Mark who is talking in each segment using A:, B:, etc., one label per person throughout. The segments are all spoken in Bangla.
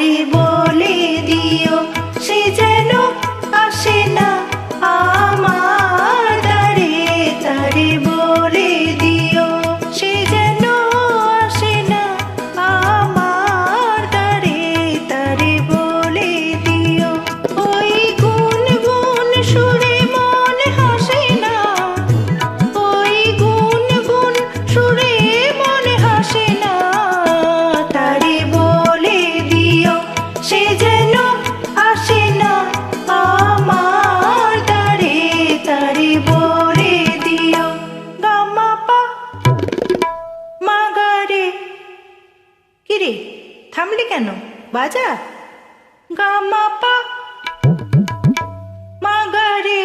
A: রে করলি কেন? বাজা? গা মা পা মা গা রে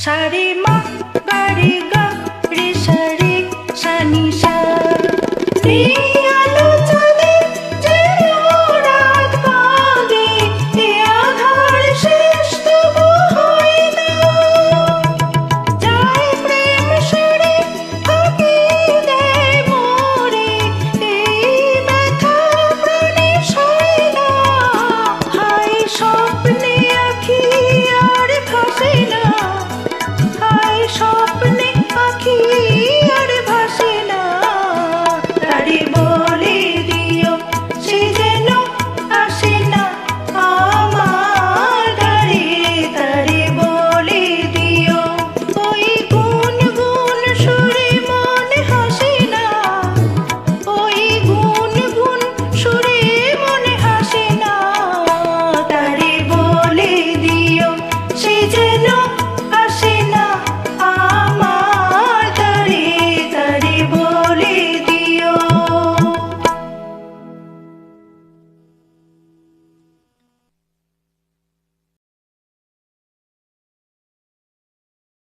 A: সারি মা গাড়ি গা রে সারি সানি সা